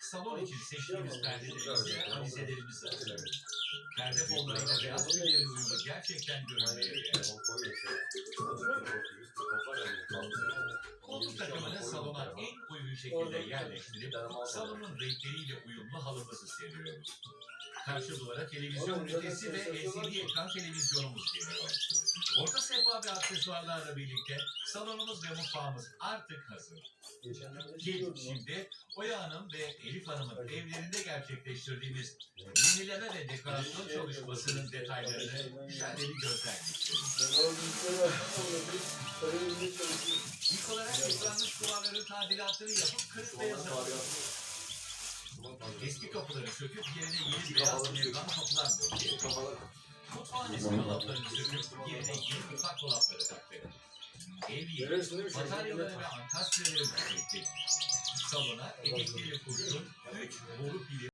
Salon için seçtiğimiz perdelerimizde avizelerimiz var. Perde fonlarıyla beyaz tüllerin uyumu gerçekten görünmeye değer. Koltuk takımını salona en uygun şekilde yerleştirip salonun renkleriyle uyumlu halımızı seriyoruz. Karşı duvara televizyon ünitesi ve LCD ekran televizyonumuz geliyor. Orta sehpa ve aksesuarlarla birlikte salonumuz ve mutfağımız artık hazır. Gelin şimdi Oya Hanım ve Elif Hanım'ın evlerinde gerçekleştirdiğimiz yenileme ve dekorasyon çalışmasının detaylarını şöyle bir gözden. İlk olarak yıpranmış duvarların tadilatını yapıp kırık beyaza alıyoruz. Eski kapıları söküp yerine yeni beyaz membran kapılar koyuyoruz. Mutfağın eski dolaplarını söküp yerine yeni mutfak dolapları taktık. Evye, bataryaları ve ankastre çektik. Salona elektriği kurşun, 3 boru pili